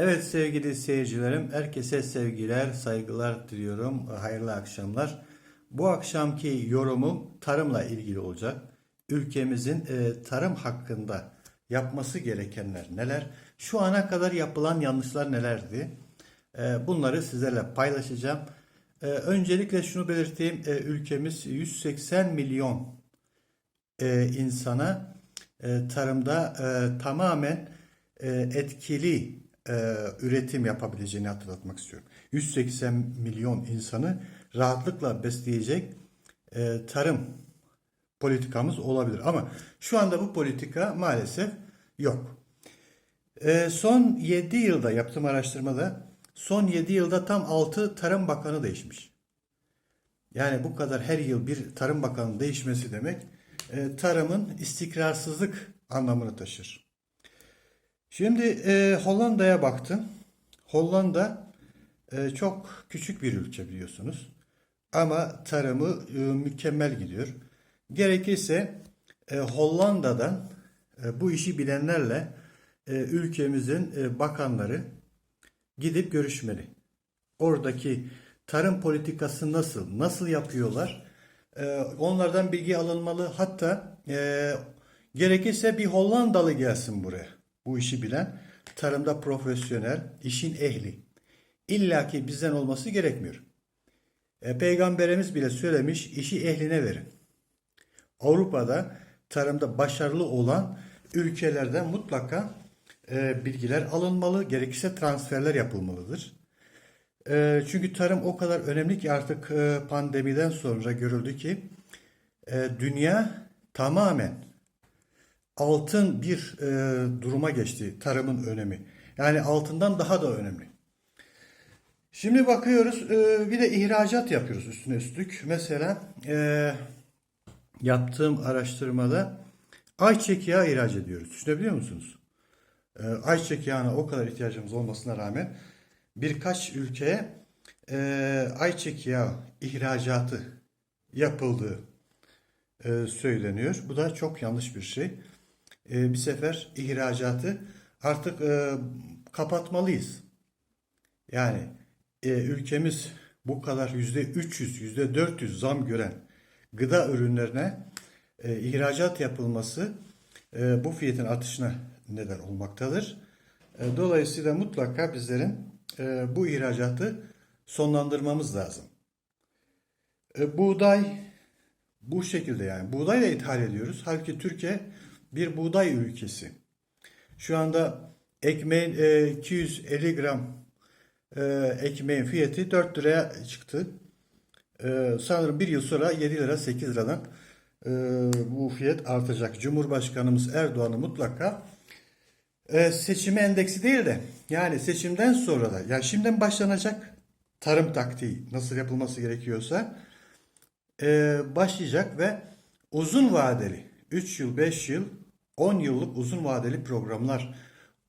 Evet sevgili seyircilerim, herkese sevgiler, saygılar diliyorum. Hayırlı akşamlar. Bu akşamki yorumum tarımla ilgili olacak. Ülkemizin e, tarım hakkında yapması gerekenler neler? Şu ana kadar yapılan yanlışlar nelerdi? E, bunları sizlerle paylaşacağım. E, öncelikle şunu belirteyim, e, ülkemiz 180 milyon e, insana e, tarımda e, tamamen e, etkili e, üretim yapabileceğini hatırlatmak istiyorum. 180 milyon insanı rahatlıkla besleyecek e, tarım politikamız olabilir. Ama şu anda bu politika maalesef yok. E, son 7 yılda yaptığım araştırmada son 7 yılda tam 6 tarım bakanı değişmiş. Yani bu kadar her yıl bir tarım bakanı değişmesi demek e, tarımın istikrarsızlık anlamını taşır. Şimdi e, Hollanda'ya baktım. Hollanda e, çok küçük bir ülke biliyorsunuz. Ama tarımı e, mükemmel gidiyor. Gerekirse e, Hollanda'dan e, bu işi bilenlerle e, ülkemizin e, bakanları gidip görüşmeli. Oradaki tarım politikası nasıl, nasıl yapıyorlar? E, onlardan bilgi alınmalı. Hatta e, gerekirse bir Hollandalı gelsin buraya. Bu işi bilen, tarımda profesyonel, işin ehli. İlla ki bizden olması gerekmiyor. E, Peygamberimiz bile söylemiş, işi ehline verin. Avrupa'da tarımda başarılı olan ülkelerden mutlaka e, bilgiler alınmalı, gerekirse transferler yapılmalıdır. E, çünkü tarım o kadar önemli ki artık e, pandemiden sonra görüldü ki e, dünya tamamen altın bir e, duruma geçti tarımın önemi. Yani altından daha da önemli. Şimdi bakıyoruz e, bir de ihracat yapıyoruz üstüne üstlük. Mesela e, yaptığım araştırmada ayçiçek yağı ihraç ediyoruz. Düşünebiliyor musunuz? E, ayçiçek yağına o kadar ihtiyacımız olmasına rağmen birkaç ülkeye e, ayçiçek yağı ihracatı yapıldığı e, söyleniyor. Bu da çok yanlış bir şey. E, bir sefer ihracatı artık e, kapatmalıyız. Yani e, ülkemiz bu kadar yüzde 300, yüzde 400 zam gören gıda ürünlerine e, ihracat yapılması e, bu fiyatın artışına neden olmaktadır. E, dolayısıyla mutlaka bizlerin e, bu ihracatı sonlandırmamız lazım. E, buğday bu şekilde yani buğday da ithal ediyoruz. Halbuki Türkiye bir buğday ülkesi. Şu anda ekmeğin e, 250 gram e, ekmeğin fiyatı 4 liraya çıktı. E, sanırım bir yıl sonra 7 lira 8 liradan e, bu fiyat artacak. Cumhurbaşkanımız Erdoğan'ı mutlaka e, seçime endeksi değil de yani seçimden sonra da yani şimdiden başlanacak tarım taktiği nasıl yapılması gerekiyorsa e, başlayacak ve uzun vadeli 3 yıl, 5 yıl, 10 yıllık uzun vadeli programlar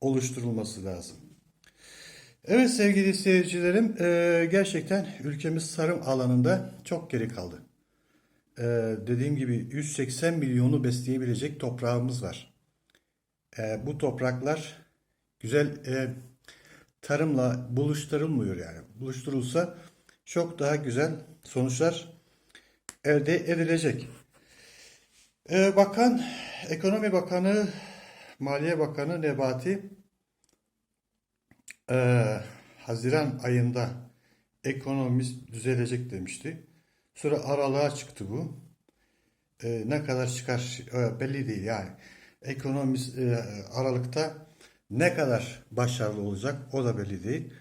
oluşturulması lazım. Evet sevgili seyircilerim, e, gerçekten ülkemiz tarım alanında çok geri kaldı. E, dediğim gibi 180 milyonu besleyebilecek toprağımız var. E, bu topraklar güzel tarımla buluşturulmuyor yani. Buluşturulsa çok daha güzel sonuçlar elde edilecek. Ee, Bakan, Ekonomi Bakanı, Maliye Bakanı Nebati e, Haziran ayında ekonomimiz düzelecek demişti. Sonra aralığa çıktı bu. E, ne kadar çıkar e, belli değil yani. Ekonomimiz e, Aralık'ta ne kadar başarılı olacak o da belli değil.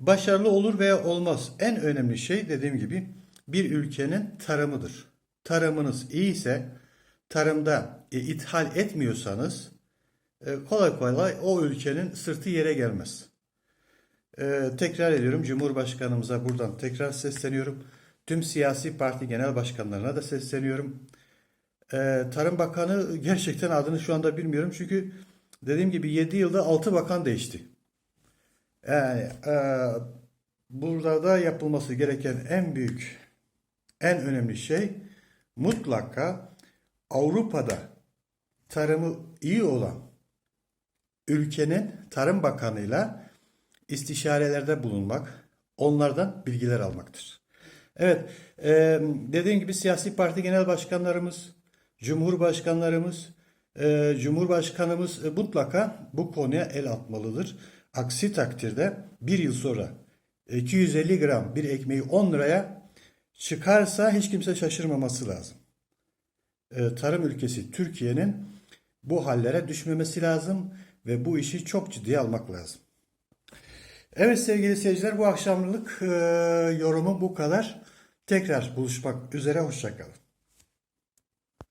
Başarılı olur veya olmaz. En önemli şey dediğim gibi bir ülkenin tarımıdır. Tarımınız iyiyse, tarımda e, ithal etmiyorsanız e, kolay kolay o ülkenin sırtı yere gelmez. E, tekrar ediyorum Cumhurbaşkanımıza buradan tekrar sesleniyorum. Tüm siyasi parti genel başkanlarına da sesleniyorum. E, Tarım Bakanı gerçekten adını şu anda bilmiyorum çünkü dediğim gibi 7 yılda 6 bakan değişti. Yani e, burada da yapılması gereken en büyük, en önemli şey mutlaka Avrupa'da tarımı iyi olan ülkenin tarım bakanıyla istişarelerde bulunmak, onlardan bilgiler almaktır. Evet, e, dediğim gibi siyasi parti genel başkanlarımız, cumhurbaşkanlarımız, e, cumhurbaşkanımız e, mutlaka bu konuya el atmalıdır. Aksi takdirde bir yıl sonra 250 gram bir ekmeği 10 liraya çıkarsa hiç kimse şaşırmaması lazım. E, tarım ülkesi Türkiye'nin bu hallere düşmemesi lazım ve bu işi çok ciddiye almak lazım. Evet sevgili seyirciler bu akşamlık e, yorumum bu kadar. Tekrar buluşmak üzere hoşçakalın.